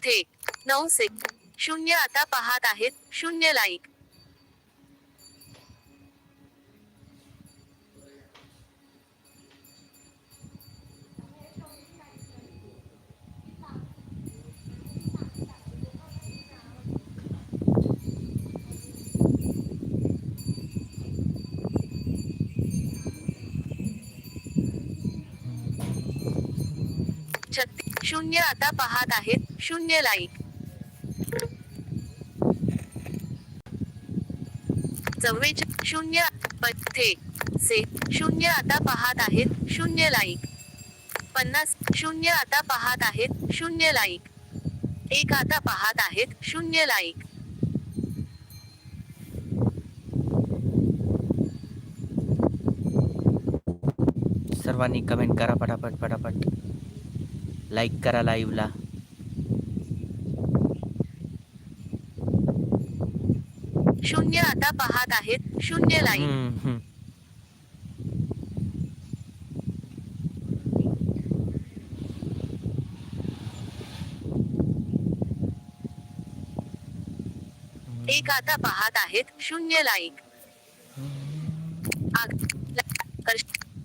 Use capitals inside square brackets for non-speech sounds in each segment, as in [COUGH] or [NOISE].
मध्ये नऊ से शून्य आता पाहत आहेत शून्य लाईक शून्य आता पाहत आहेत शून्य लाईक. चव्वेच शून्य पथे से शून्य आता पाहत आहेत शून्य लाईक. पन्नास शून्य आता पाहत आहेत शून्य लाईक. एक आता पाहत आहेत शून्य लाईक. सर्वांनी कमेंट करा पटापट पटापट लाईक करा लाईव्हला शून्य आता पाहत आहेत. शून्य हम्म, हम्म. एक आता पाहत आहेत. शून्य लाईक आग-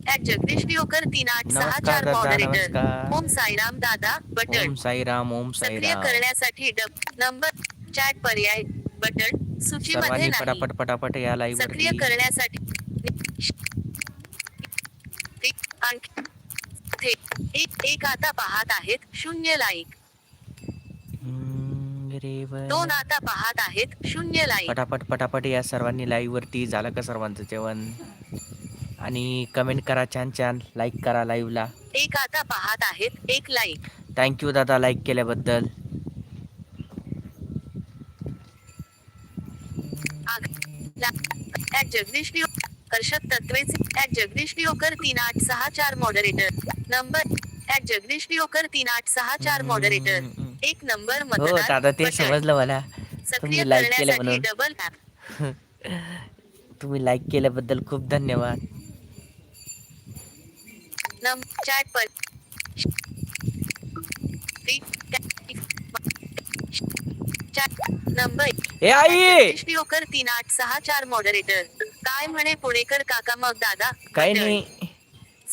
ॲट जगदीश दिओकर तीन आठ सहा नमस्कार चार दादा, मॉडरेटर. ओम साईराम दादा बटन. ओम साईराम ओम सक्रिय साईराम. करण्यासाठी डब नंबर चॅट पर्याय बटन. सर्वांनी पटापट पटापट या लाईव्ह सक्रिय करण्यासाठी एक एक आता पाहत आहेत शून्य लाईक दोन आता पाहत आहेत शून्य लाईक पटापट पटापट या सर्वांनी लाईव्ह वरती. झालं का सर्वांचं जेवण? आणि कमेंट करा छान छान. लाईक करा लाईव्हला एक आता पाहत आहेत एक लाईक थँक्यू दादा लाईक केल्याबद्दल. जगदीश दिओ हर्षद तत्वेचे जगदीश तीन आठ सहा चार मॉडरेटर नंबर जगदीश तीन आठ सहा चार मॉडरेटर एक नंबर हो मतदार ते. समजलं मला. सक्रिय करण्यासाठी डबल टॅप [LAUGHS] तुम्ही लाईक केल्याबद्दल खूप धन्यवाद. नम चॅट पर. चॅट नंबर ए आई! दिओकर तीन आठ सहा चार मॉडरेटर काय म्हणे पुणेकर काका मग दादा? बटन. नाही.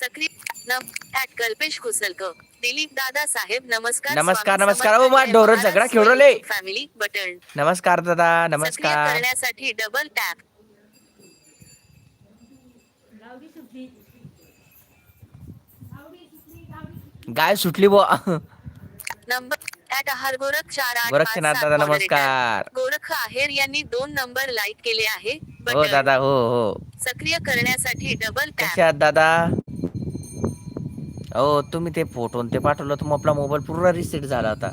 सक्रिय नम ॲट कल्पेश कुसलक दिलीप दादा साहेब नमस्कार नमस्कार, नमस्कार. ओ, मा खेळू राहिले. Family button. नमस्कार दादा. नमस्कार. करण्यासाठी डबल टॅप गाय सुटली बो नंबर ॲट आहार गोरख चार आठ गोरक्षनाथ दादा. नमस्कार. गोरख आहेर यांनी दोन नंबर लाईक केले आहे. हो बटन दादा हो हो. सक्रिय करण्यासाठी डबल टॅप कशा आहात दादा? हो तुम्ही ते फोटो आणि ते पाठवलं तर मग आपला मोबाईल पूर्ण रिसेट झाला होता.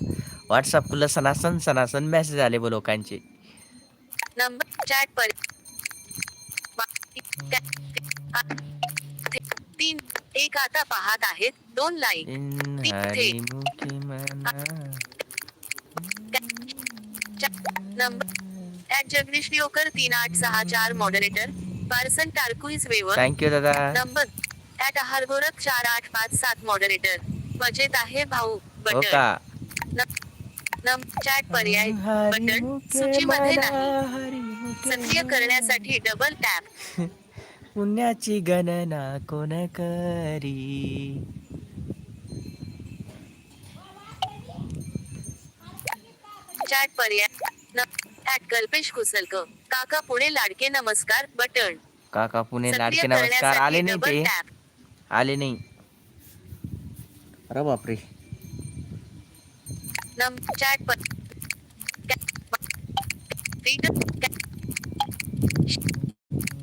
व्हॉट्सअपला सनासन सनासन मेसेज आले बो लोकांचे. नंबर चॅट पर तीन एक आता पाहत आहेत. दोन लाईक इन मना. नंबर ॲट जगदीश दिओकर तीन आठ सहा चार मॉडरेटर पार्सन टारकुईज वेवर थँक्यू दादा. नंबर ॲट आहार गोरख चार आठ पाच सात मॉडरेटर मजेत आहे भाऊ हो का? नम चॅट पर्याय बटन सूचीमध्ये नाही. सक्रिय. करण्यासाठी डबल टॅप पुण्याची गणना कोण करी? चॅट पर्याय कल्पेश कुसलक काका पुणे लाडके नमस्कार बटन. काका पुणे लाडके नमस्कार. आले नाही ते. आले नाही. अरे बापरे. नम चॅट पर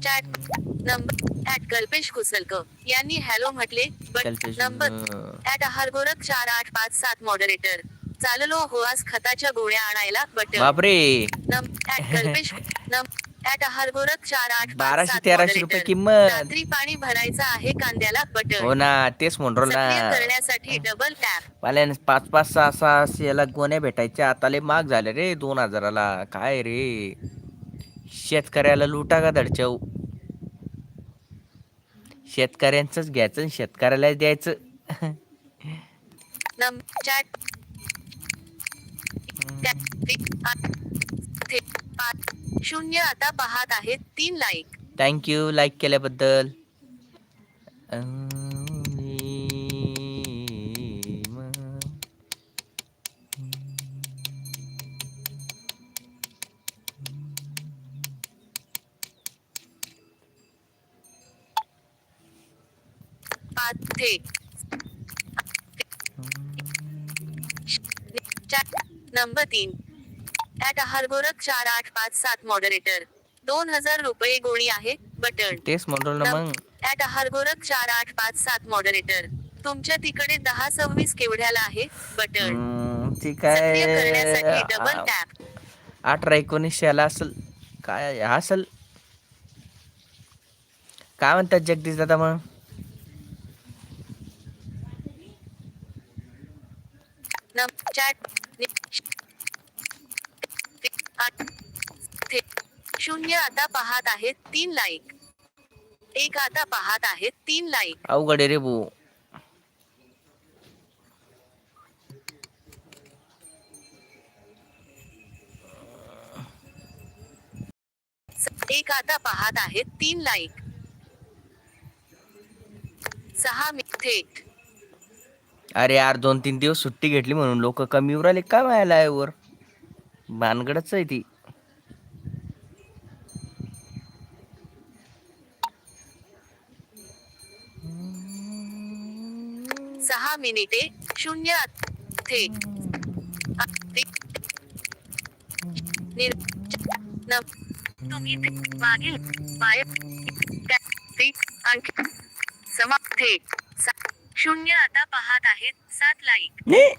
चॅट नंबर कल्पेश कुसलक यांनी हॅलो म्हटले बट नंबर ॲट आहार गोरख चार आठ पाच सात मॉडरेटर चाललो हो आज खताच्या गोळ्या आणायला बटन बापरे. नम ॲट कल्पेश नम ॲट आहार गोरख चार आठ बाराशे तेराशे रुपये. किंमत. रात्री पाणी भरायचं आहे कांद्याला बटन हो ना तेच म्हणून सक्रिय ना करण्यासाठी डबल टॅप पाल्याने पाच पाच सहा सहा असे याला गोण्या भेटायच्या आताले माग झाले रे दोन हजाराला. काय रे? शेतकऱ्याला लुटा का धडचव? शेतकऱ्यांचंच घ्यायचं आणि शेतकऱ्याला द्यायचं. [LAUGHS] नम चॅट टॅप टिक आ- थेट पाच शून्य आता पाहत आहेत तीन लाईक थँक्यू लाईक केल्याबद्दल. पाच थेट चार नंबर तीन. ऍट हरगोरख चार आठ पाच सात मॉडरेटर दोन हजार रुपये गोळी आहे बटन. तेच ना मग. ऍट हरगोरख चार आठ पाच सात मॉडरेटर तुमच्या तिकडे दहा सव्वीस केवढ्याला आहे बटन. हम्म, ती सक्रिय करण्यासाठी काय डबल टॅप अठरा एकोणीसशेला असेल काय असेल काय म्हणतात जगदीश दादा मग? नम चॅट शून्य आता पाहत आहेत तीन लाईक एक आता पाहत आहेत तीन लाईक अवघड रे भाऊ. एक आता पाहत आहेत तीन लाईक सहा मि थेट अरे यार दोन तीन दिवस सुट्टी घेतली म्हणून लोक कमी येऊ राहिले. काय व्हायला वर भानगडच आहे ती. सहा मिनिटे शून्य थे. थेट तुम्ही मागील आणखी समाप्त शून्य आता पाहत आहेत. सात लाईक हे?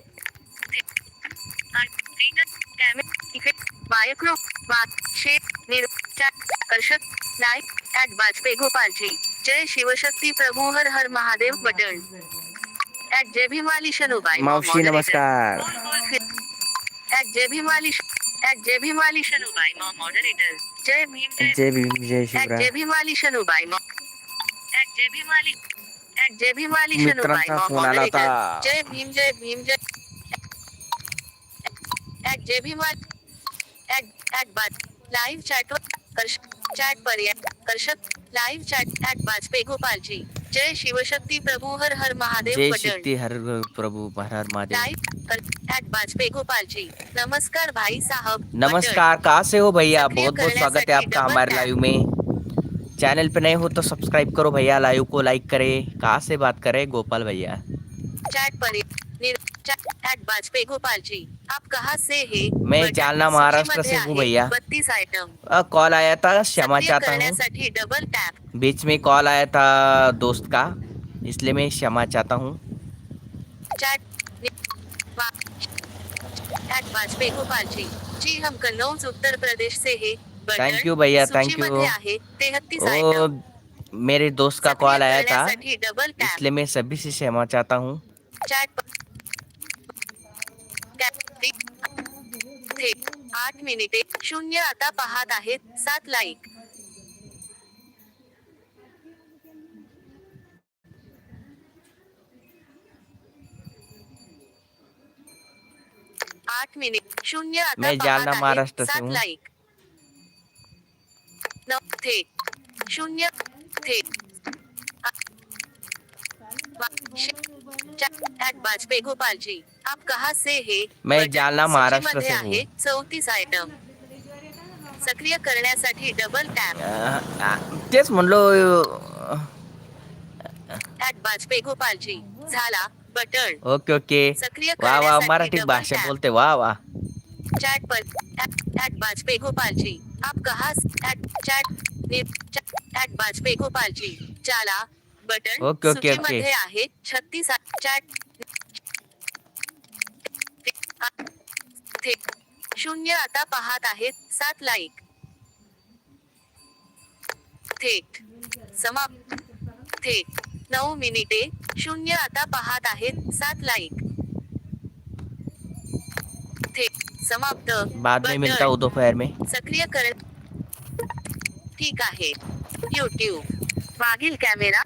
बायक्रो शे निर कर्षक नाईक ऍट वाजपेयी गोपालजी जय शिवशक्ती प्रभू हर हर महादेव बटन ऍट जय भीमाली शनुबाई. मावशी नमस्कार. ऍट जय भीमाली ऍट जय भीमाली शनुबाई मॉडरेटर. जय भीम जय भीम जय ऍट जय शिवराय. भीमाली शनुबाई ऍट जय भीमाली जय शनुबाई मित्रांचा फ़ोन आला होता. जय भीम जय भीम जय जय ऍट बाद लाईव्ह चॅट कर्ष चॅट पर्याय कर्षक live chat at Vajpayee Gopalji जय शिवशक्ती प्रभू हर हर महादेव जय शक्ती हर प्रभु हर हर महादेव। वाजपेयी गोपाल जी नमस्कार भाई साहब नमस्कार कहाँ से हो भैया? बहुत बहुत स्वागत है आपका हमारे लाइव में। चैनल पे नए हो तो सब्सक्राइब करो भैया लाइव को लाइक करें। कहाँ से बात करें गोपाल भैया? चैट पर गोपाल जी आप कहाँ से है? मैं जालना, महाराष्ट्र से हूँ भैया। बत्तीस आइटम कॉल आया था क्षमा चाहता हूँ। डबल टॅप बीच में कॉल आया था दोस्त का इसलिए मैं क्षमा चाहता हूँ। गोपाल जी। जी हम कन्नौज उत्तर प्रदेश से है। बटन यू भैया, thank यू ओ मेरे दोस्त का कॉल आया था इसलिए मैं सभी से क्षमा चाहता हूँ। आठ मिनिटे शून्य आता पाहत आहेत सात लाईक आठ मिनिट शून्य आता मैं जालना, महाराष्ट्र से हूँ. थेट शून्य एट वाजपेयी गोपाल जी आप कहाँ से है? मैं जालना, महाराष्ट्र से हूँ. आहे चौतीस आयटम सक्रिय करण्यासाठी डबल टॅप तेच म्हणलो वाजपेयी गोपाल जी झाला बटन. Okay okay. सक्रिय वा वा मराठी भाषा बोलते वा वा. चैट पर वाजपेयी गोपाल जी आप कहा at chat at Vajpayee Gopal ji चाला बटन ओके, ओके, सूचीमध्ये आहे छत्तीस चॅट शून्य आता पाहत आहेत सात लाईक थेट. समाप्त. थेट. नऊ मिनिटे शून्य आता पाहत आहेत सात लाईक थेट. समाप्त. बाद में बटन. मिलता हूँ दोपहर में। सक्रिय कर ठीक आहे. युट्यूब मागील कॅमेरा